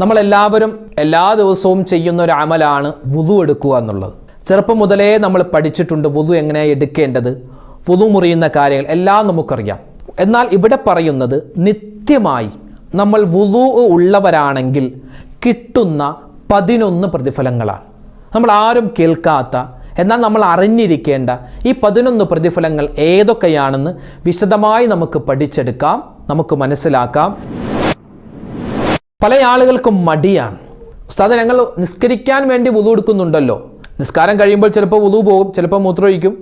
നമ്മളെല്ലാവരും എല്ലാ ദിവസവും ചെയ്യുന്ന ഒരു അമലാണ് വുതു എടുക്കുക എന്നുള്ളത്. ചെറുപ്പം മുതലേ നമ്മൾ പഠിച്ചിട്ടുണ്ട് വുതു എങ്ങനെ എടുക്കേണ്ടത് വുതു മുറിയുന്ന കാര്യങ്ങൾ എല്ലാം നമുക്കറിയാം. എന്നാൽ ഇവിടെ പറയുന്നത് നിത്യമായി നമ്മൾ വുതു ഉള്ളവരാണെങ്കിൽ കിട്ടുന്ന പതിനൊന്ന് പ്രതിഫലങ്ങളാണ്. നമ്മൾ ആരും കേൾക്കാത്ത എന്നാൽ നമ്മൾ അറിഞ്ഞിരിക്കേണ്ട ഈ പതിനൊന്ന് പ്രതിഫലങ്ങൾ ഏതൊക്കെയാണെന്ന് വിശദമായി നമുക്ക് പഠിച്ചെടുക്കാം നമുക്ക് മനസ്സിലാക്കാം. പല ആളുകൾക്കും മടിയാണ്. ഉസ്താദ് ഞങ്ങൾ നിസ്കരിക്കാൻ വേണ്ടി വുതു എടുക്കുന്നുണ്ടല്ലോ. നിസ്കാരം കഴിയുമ്പോൾ ചിലപ്പോൾ വുതു പോകും ചിലപ്പോൾ മൂത്രമൊഴിക്കും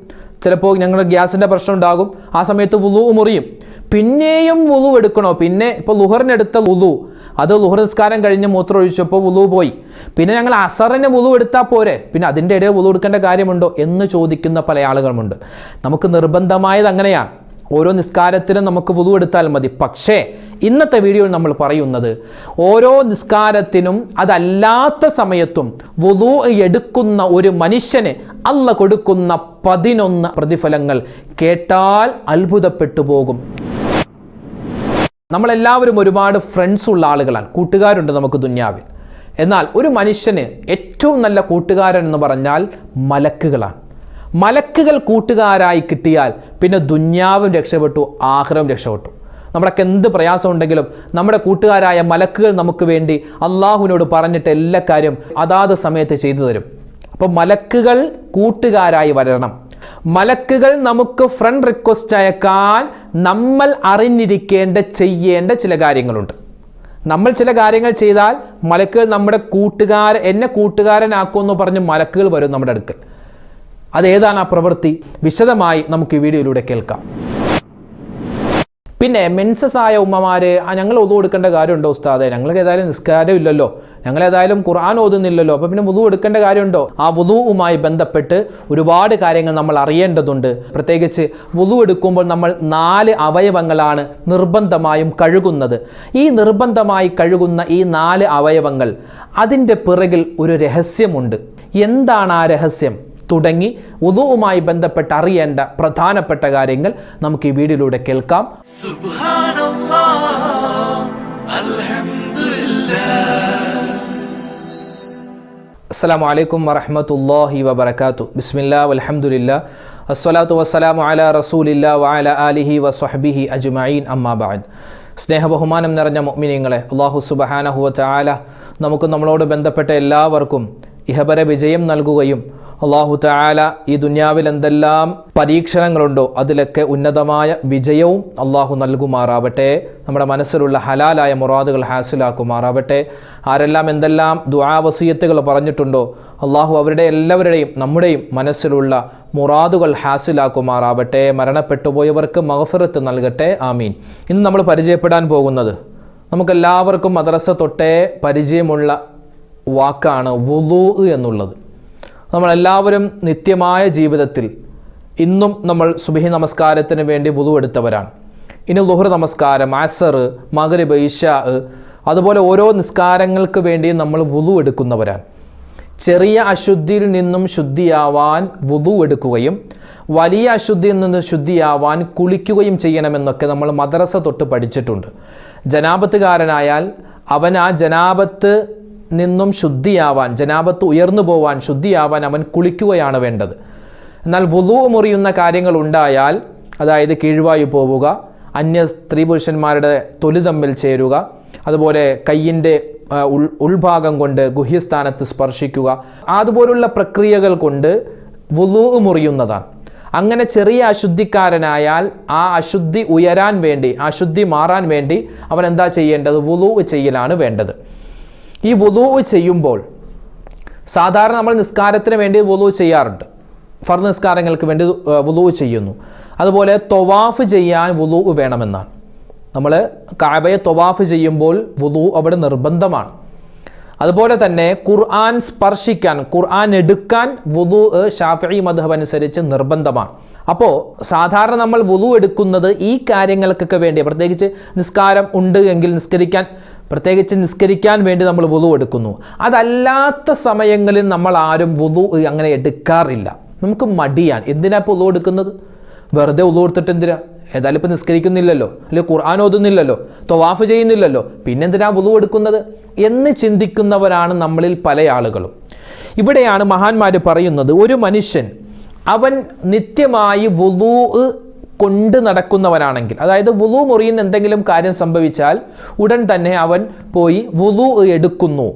ചിലപ്പോൾ ഞങ്ങളുടെ ഗ്യാസിന്റെ പ്രശ്നം ഉണ്ടാകും ആ സമയത്ത് വുതു മുറിയും. പിന്നെയും വുതു എടുക്കണോ? പിന്നെ ഇപ്പോൾ ലുഹറിനെടുത്ത വുതു അത് ലുഹർ നിസ്കാരം കഴിഞ്ഞ് മൂത്രമൊഴിച്ചപ്പോൾ വുതു പോയി. പിന്നെ ഞങ്ങൾ അസറിന് വുതു എടുത്താൽ പോരെ? പിന്നെ അതിന്റെ ഇടയിൽ വുതു എടുക്കേണ്ട കാര്യമുണ്ടോ എന്ന് ചോദിക്കുന്ന പല ആളുകളുമുണ്ട്. നമുക്ക് നിർബന്ധമായത് അങ്ങനെയാണ്. ഓരോ നിസ്കാരത്തിനും നമുക്ക് വുതു എടുത്താൽ മതി. പക്ഷേ ഇന്നത്തെ വീഡിയോയിൽ നമ്മൾ പറയുന്നത് ഓരോ നിസ്കാരത്തിനും അതല്ലാത്ത സമയത്തും വുതു എടുക്കുന്ന ഒരു മനുഷ്യന് അല്ല കൊടുക്കുന്ന പതിനൊന്ന് പ്രതിഫലങ്ങൾ കേട്ടാൽ അത്ഭുതപ്പെട്ടു പോകും. നമ്മളെല്ലാവരും ഒരുപാട് ഫ്രണ്ട്സ് ഉള്ള ആളുകളാണ്. കൂട്ടുകാരുണ്ട് നമുക്ക് ദുന്യാവിൽ. എന്നാൽ ഒരു മനുഷ്യന് ഏറ്റവും നല്ല കൂട്ടുകാരൻ എന്ന് പറഞ്ഞാൽ മലക്കുകളാണ്. മലക്കുകൾ കൂട്ടുകാരായി കിട്ടിയാൽ പിന്നെ ദുന്യാവും രക്ഷപ്പെട്ടു ആഹ്റവും രക്ഷപ്പെട്ടു. നമ്മളൊക്കെ എന്ത് പ്രയാസം ഉണ്ടെങ്കിലും നമ്മുടെ കൂട്ടുകാരായ മലക്കുകൾ നമുക്ക് വേണ്ടി അള്ളാഹുവിനോട് പറഞ്ഞിട്ട് എല്ലാ കാര്യം അതാത് സമയത്ത് ചെയ്തു തരും. അപ്പോൾ മലക്കുകൾ കൂട്ടുകാരായി വരണം. മലക്കുകൾ നമുക്ക് ഫ്രണ്ട് റിക്വസ്റ്റ് അയക്കാൻ നമ്മൾ അറിഞ്ഞിരിക്കേണ്ട ചെയ്യേണ്ട ചില കാര്യങ്ങളുണ്ട്. നമ്മൾ ചില കാര്യങ്ങൾ ചെയ്താൽ മലക്കുകൾ നമ്മുടെ കൂട്ടുകാർ എന്നെ കൂട്ടുകാരനാക്കുമെന്ന് പറഞ്ഞ് മലക്കുകൾ വരും നമ്മുടെ അടുക്കൽ. അതേതാണ് ആ പ്രവൃത്തി? വിശദമായി നമുക്ക് ഈ വീഡിയോയിലൂടെ കേൾക്കാം. പിന്നെ മെൻസസ് ആയ ഉമ്മമാര് ഞങ്ങൾ ഒതു കൊടുക്കേണ്ട കാര്യമുണ്ടോ ഉസ്താദെ? ഞങ്ങൾക്ക് ഏതായാലും നിസ്കാരം ഇല്ലല്ലോ ഞങ്ങൾ ഏതായാലും ഖുർആൻ ഓതുന്നില്ലല്ലോ. അപ്പോൾ പിന്നെ വുതു എടുക്കേണ്ട കാര്യമുണ്ടോ? ആ വുതുവുമായി ബന്ധപ്പെട്ട് ഒരുപാട് കാര്യങ്ങൾ നമ്മൾ അറിയേണ്ടതുണ്ട്. പ്രത്യേകിച്ച് വുതു എടുക്കുമ്പോൾ നമ്മൾ നാല് അവയവങ്ങളാണ് നിർബന്ധമായും കഴുകുന്നത്. ഈ നിർബന്ധമായി കഴുകുന്ന ഈ നാല് അവയവങ്ങൾ അതിന്റെ പിറകിൽ ഒരു രഹസ്യമുണ്ട്. എന്താണ് ആ രഹസ്യം? തുടങ്ങി ഉദുവുമായി ബന്ധപ്പെട്ട് അറിയേണ്ട പ്രധാനപ്പെട്ട കാര്യങ്ങൾ നമുക്ക് ഈ വീഡിയോയിലൂടെ കേൾക്കാം. അസ്സാം വലൈക്കും വറഹമത്തല്ലാഹി വബർക്കാത്തു ബിസ്മില്ലാ വലഹമുല്ല അസ്വലാത്തു വസ്സലാം അല റസൂലില്ല വാല അലിഹി വസ്വഹബിഹി അജ്മീൻ അമ്മാബാദ് സ്നേഹബഹുമാനം നിറഞ്ഞ മുഅ്മിനീങ്ങളെ അള്ളാഹു സുബഹാനഹുവ ചാല നമുക്ക് നമ്മളോട് ബന്ധപ്പെട്ട എല്ലാവർക്കും ഇഹബര വിജയം നൽകുകയും അള്ളാഹു താല ഈ ദുന്യാവിൽ എന്തെല്ലാം പരീക്ഷണങ്ങളുണ്ടോ അതിലൊക്കെ ഉന്നതമായ വിജയവും അള്ളാഹു നൽകുമാറാവട്ടെ. നമ്മുടെ മനസ്സിലുള്ള ഹലാലായ മുറാദുകൾ ഹാസിലാക്കുമാറാവട്ടെ. ആരെല്ലാം എന്തെല്ലാം ദുആവസീയത്തുകൾ പറഞ്ഞിട്ടുണ്ടോ അള്ളാഹു അവരുടെ എല്ലാവരുടെയും നമ്മുടെയും മനസ്സിലുള്ള മുറാദുകൾ ഹാസിലാക്കുമാറാവട്ടെ. മരണപ്പെട്ടുപോയവർക്ക് മഹഫിറത്ത് നൽകട്ടെ. ആമീൻ. ഇന്ന് നമ്മൾ പരിചയപ്പെടാൻ പോകുന്നത് നമുക്കെല്ലാവർക്കും മദ്രസ തൊട്ടേ പരിചയമുള്ള വാക്കാണ് വുദൂ എന്നുള്ളത്. നമ്മളെല്ലാവരും നിത്യമായ ജീവിതത്തിൽ ഇന്നും നമ്മൾ സുബഹി നമസ്കാരത്തിന് വേണ്ടി വുതുവെടുത്തവരാണ് ഇനി ലുഹർ നമസ്കാരം അസർ മകരബ് ഇഷ അതുപോലെ ഓരോ നിസ്കാരങ്ങൾക്ക് വേണ്ടി നമ്മൾ വുളു എടുക്കുന്നവരാണ്. ചെറിയ അശുദ്ധിയിൽ നിന്നും ശുദ്ധിയാവാൻ വുളു എടുക്കുകയും വലിയ അശുദ്ധിയിൽ നിന്ന് ശുദ്ധിയാവാൻ കുളിക്കുകയും ചെയ്യണമെന്നൊക്കെ നമ്മൾ മദ്രസ തൊട്ട് പഠിച്ചിട്ടുണ്ട്. ജനാപത്തുകാരനായാൽ അവൻ ആ ജനാപത്ത് നിന്നും ശുദ്ധിയാവാൻ ജനാപത്ത് ഉയർന്നു പോവാൻ ശുദ്ധിയാവാൻ അവൻ കുളിക്കുകയാണ് വേണ്ടത്. എന്നാൽ വുളു മുറിയുന്ന കാര്യങ്ങൾ ഉണ്ടായാൽ അതായത് കീഴ്വായു പോവുക അന്യ സ്ത്രീ പുരുഷന്മാരുടെ തൊലി തമ്മിൽ ചേരുക അതുപോലെ കയ്യിന്റെ ഉൾ ഉൾഭാഗം കൊണ്ട് ഗുഹ്യസ്ഥാനത്ത് സ്പർശിക്കുക അതുപോലുള്ള പ്രക്രിയകൾ കൊണ്ട് വുളു മുറിയുന്നതാണ്. അങ്ങനെ ചെറിയ അശുദ്ധിക്കാരനായാൽ ആ അശുദ്ധി ഉയരാൻ വേണ്ടി അശുദ്ധി മാറാൻ വേണ്ടി അവൻ എന്താ ചെയ്യേണ്ടത്? വുളു ചെയ്യലാണ് വേണ്ടത്. ഈ വുളു ചെയ്യുമ്പോൾ സാധാരണ നമ്മൾ നിസ്കാരത്തിന് വേണ്ടി വുളു ചെയ്യാറുണ്ട്. ഫർ നിസ്കാരങ്ങൾക്ക് വേണ്ടി വുളു ചെയ്യുന്നു. അതുപോലെ തൊവാഫ് ചെയ്യാൻ വുളു വേണമെന്നാണ്. നമ്മൾ കാബയെ തൊവാഫ് ചെയ്യുമ്പോൾ വുളു അവിടെ നിർബന്ധമാണ്. അതുപോലെ തന്നെ ഖുർആൻ സ്പർശിക്കാൻ ഖുർആൻ എടുക്കാൻ വുളു ഷാഫി മധബ് അനുസരിച്ച് നിർബന്ധമാണ്. അപ്പോൾ സാധാരണ നമ്മൾ വുളു എടുക്കുന്നത് ഈ കാര്യങ്ങൾക്കൊക്കെ വേണ്ടി പ്രത്യേകിച്ച് നിസ്കാരം ഉണ്ട് എങ്കിൽ നിസ്കരിക്കാൻ പ്രത്യേകിച്ച് നിസ്കരിക്കാൻ വേണ്ടി നമ്മൾ വുതു എടുക്കുന്നു. അതല്ലാത്ത സമയങ്ങളിൽ നമ്മൾ ആരും വുതു അങ്ങനെ എടുക്കാറില്ല. നമുക്ക് മടിയാണ്. എന്തിനാ ഇപ്പോൾ വുതു എടുക്കുന്നത്? വെറുതെ വുതു എടുത്തിട്ട് എന്തിനാ? ഏതായാലും ഇപ്പോൾ നിസ്കരിക്കുന്നില്ലല്ലോ. അല്ലെങ്കിൽ ഖുർആൻ ഓതുന്നില്ലല്ലോ. തൊവാഫ് ചെയ്യുന്നില്ലല്ലോ. പിന്നെന്തിനാ വുളു എടുക്കുന്നത്? എന്ന് ചിന്തിക്കുന്നവരാണ് നമ്മളിൽ പല ആളുകളും. ഇവിടെയാണ് മഹാന്മാർ പറയുന്നത് ഒരു മനുഷ്യൻ അവൻ നിത്യമായി വുളു കൊണ്ട് നടക്കുന്നവനാണെങ്കിൽ അതായത് വുളു മുറിയുന്ന എന്തെങ്കിലും കാര്യം സംഭവിച്ചാൽ ഉടൻ തന്നെ അവൻ പോയി വുളു എടുക്കുന്നു.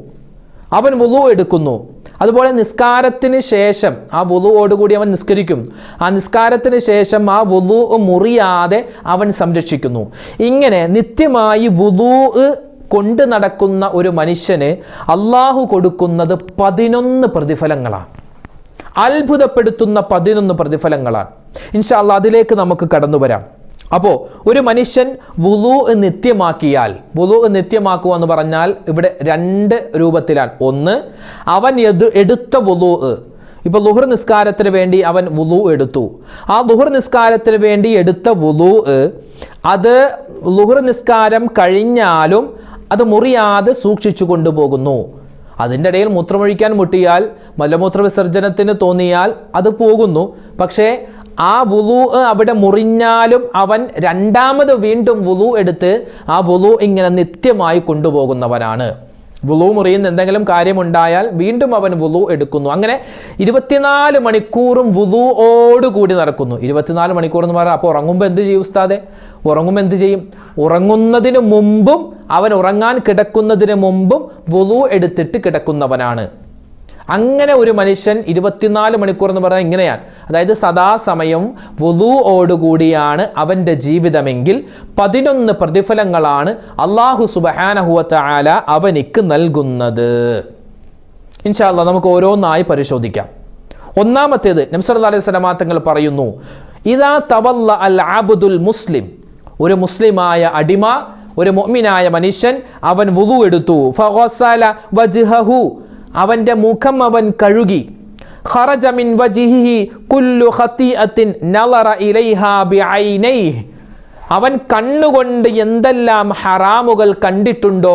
അവൻ വുളു എടുക്കുന്നു. അതുപോലെ നിസ്കാരത്തിന് ശേഷം ആ വുളുവോടുകൂടി അവൻ നിസ്കരിക്കും. ആ നിസ്കാരത്തിന് ശേഷം ആ വുളു മുറിയാതെ അവൻ സംരക്ഷിക്കുന്നു. ഇങ്ങനെ നിത്യമായി വുളു കൊണ്ട് നടക്കുന്ന ഒരു മനുഷ്യന് അള്ളാഹു കൊടുക്കുന്നത് പതിനൊന്ന് പ്രതിഫലങ്ങളാണ്. അത്ഭുതപ്പെടുത്തുന്ന പതിനൊന്ന് പ്രതിഫലങ്ങളാണ്. ഇൻഷാല്ല അതിലേക്ക് നമുക്ക് കടന്നു വരാം. അപ്പോൾ ഒരു മനുഷ്യൻ വുളു നിത്യമാക്കിയാൽ വുളു നിത്യമാക്കുക എന്ന് പറഞ്ഞാൽ ഇവിടെ രണ്ട് രൂപത്തിലാണ്. ഒന്ന് അവൻ എതു എടുത്ത വുളു. ഇപ്പോൾ ലുഹർ നിസ്കാരത്തിന് വേണ്ടി അവൻ വുളു എടുത്തു. ആ ലുഹർ നിസ്കാരത്തിന് വേണ്ടി എടുത്ത വുളു അത് ലുഹർ നിസ്കാരം കഴിഞ്ഞാലും അത് മുറിയാതെ സൂക്ഷിച്ചു കൊണ്ടുപോകുന്നു. അതിന്റെ ഇടയിൽ മൂത്രമൊഴിക്കാൻ മുട്ടിയാൽ മലമൂത്ര വിസർജനത്തിന് തോന്നിയാൽ അത് പോകുന്നു. പക്ഷേ ആ വുളു അവിടെ മുറിഞ്ഞാലും അവൻ രണ്ടാമത് വീണ്ടും വുളു എടുത്ത് ആ വുളു ഇങ്ങനെ നിത്യമായി കൊണ്ടുപോകുന്നവനാണ്. വുളു മുറിയുന്ന എന്തെങ്കിലും കാര്യമുണ്ടായാൽ വീണ്ടും അവൻ വുളു എടുക്കുന്നു. അങ്ങനെ ഇരുപത്തിനാല് മണിക്കൂറും വുളുവോടുകൂടി നടക്കുന്നു. ഇരുപത്തിനാല് മണിക്കൂർ എന്ന് പറഞ്ഞാൽ അപ്പോൾ ഉറങ്ങുമ്പോൾ എന്ത് ചെയ്യും ഉസ്താദെ? ഉറങ്ങുമ്പോൾ എന്ത് ചെയ്യും? ഉറങ്ങുന്നതിന് മുമ്പും അവൻ ഉറങ്ങാൻ കിടക്കുന്നതിന് മുമ്പും വുളു എടുത്തിട്ട് കിടക്കുന്നവനാണ്. അങ്ങനെ ഒരു മനുഷ്യൻ ഇരുപത്തിനാല് മണിക്കൂർ എന്ന് പറഞ്ഞാൽ ഇങ്ങനെയാണ്. അതായത് സദാസമയം വുതുവോടുകൂടിയാണ് അവന്റെ ജീവിതമെങ്കിൽ പതിനൊന്ന് പ്രതിഫലങ്ങളാണ് അള്ളാഹു സുബഹാനഹുവത്ത അവനിക്ക് നൽകുന്നത്. ഇൻഷാല്ല നമുക്ക് ഓരോന്നായി പരിശോധിക്കാം. ഒന്നാമത്തേത് നംസർ അലൈഹി സ്വലമാങ്ങൾ പറയുന്നു ഇതാ തവല്ല അൽ ആബുദുൽ മുസ്ലിം. ഒരു മുസ്ലിമായ അടിമ ഒരു മൊമിനായ മനുഷ്യൻ അവൻ വുതു എടുത്തു. ഫഹോസാല വജ്ഹഹു. അവന്റെ മുഖം അവൻ കഴുകി. ഖറജ മിൻ വജിഹിഹി കുല്ലു ഖതീഅത്തിൻ നളറ ഇലൈഹാ ബിഐനൈഹി. അവൻ കണ്ണുകൊണ്ട് എന്തെല്ലാം ഹറാമുകൾ കണ്ടിട്ടുണ്ടോ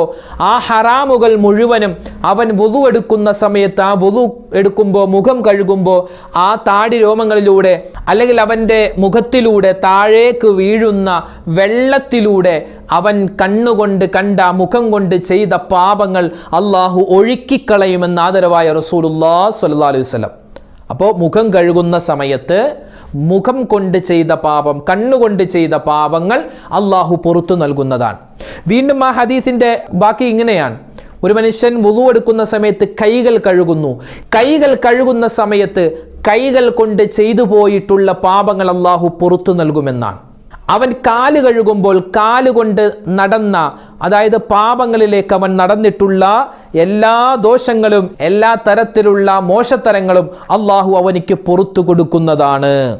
ആ ഹറാമുകൾ മുഴുവനും അവൻ വുതു എടുക്കുന്ന സമയത്ത് ആ വുതു എടുക്കുമ്പോൾ മുഖം കഴുകുമ്പോൾ ആ താടി രോമങ്ങളിലൂടെ അല്ലെങ്കിൽ അവന്റെ മുഖത്തിലൂടെ താഴേക്ക് വീഴുന്ന വെള്ളത്തിലൂടെ അവൻ കണ്ണുകൊണ്ട് കണ്ട മുഖം കൊണ്ട് ചെയ്ത പാപങ്ങൾ അള്ളാഹു ഒഴുക്കിക്കളയുമെന്ന് ആദരവായ റസൂലുല്ലാ സല്ലാ അലൈഹി വസല്ലം. അപ്പോൾ മുഖം കഴുകുന്ന സമയത്ത് മുഖം കൊണ്ട് ചെയ്ത പാപം കണ്ണുകൊണ്ട് ചെയ്ത പാപങ്ങൾ അള്ളാഹു പുറത്തു നൽകുന്നതാണ്. വീണ്ടും ആ ഹദീസിന്റെ ബാക്കി ഇങ്ങനെയാണ്. ഒരു മനുഷ്യൻ വുളു എടുക്കുന്ന സമയത്ത് കൈകൾ കഴുകുന്നു. കൈകൾ കഴുകുന്ന സമയത്ത് കൈകൾ കൊണ്ട് ചെയ്തു പോയിട്ടുള്ള പാപങ്ങൾ അള്ളാഹു പുറത്തു നൽകുമെന്നാണ്. അവൻ കാൽ കഴുകുമ്പോൾ കാലുകൊണ്ട് നടന്ന അതായത് പാപങ്ങളിലേക്ക് അവൻ നടന്നിട്ടുള്ള എല്ലാ ദോഷങ്ങളും എല്ലാ തരത്തിലുള്ള മോശത്തരങ്ങളും അള്ളാഹു അവനിക്ക് പുറത്തു കൊടുക്കുന്നതാണ്.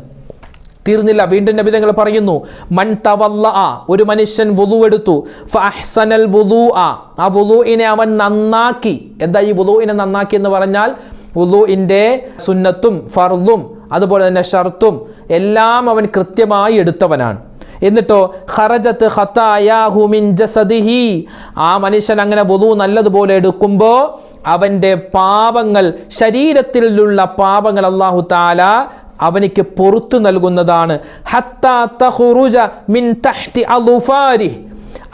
തീർന്നില്ല. വീണ്ടും നബിതങ്ങൾ പറയുന്നു മൺ തവല്ല ഒരു മനുഷ്യൻ വുളു എടുത്തു. ഫഹ്സനൽ വുതു ആ ആ വുതുവിനെ അവൻ നന്നാക്കി. എന്താ ഈ വുതുവിനെ നന്നാക്കി എന്ന് പറഞ്ഞാൽ? വുതുവിന്റെ സുന്നത്തും ഫർദും അതുപോലെ തന്നെ ഷർത്തും എല്ലാം അവൻ കൃത്യമായി എടുത്തവനാണ്. എന്നിട്ടോ ഹറജത്ത് ഹത്തായാഹുമിൻ ജസദിഹി. ആ മനുഷ്യൻ അങ്ങനെ വധു നല്ലതുപോലെ എടുക്കുമ്പോൾ അവന്റെ പാപങ്ങൾ ശരീരത്തിലുള്ള പാപങ്ങൾ അള്ളാഹു താല അവനിക്ക് പുറത്തു നൽകുന്നതാണ്. ഹത്താ തഖ്റുജ മിൻ തഹ്തി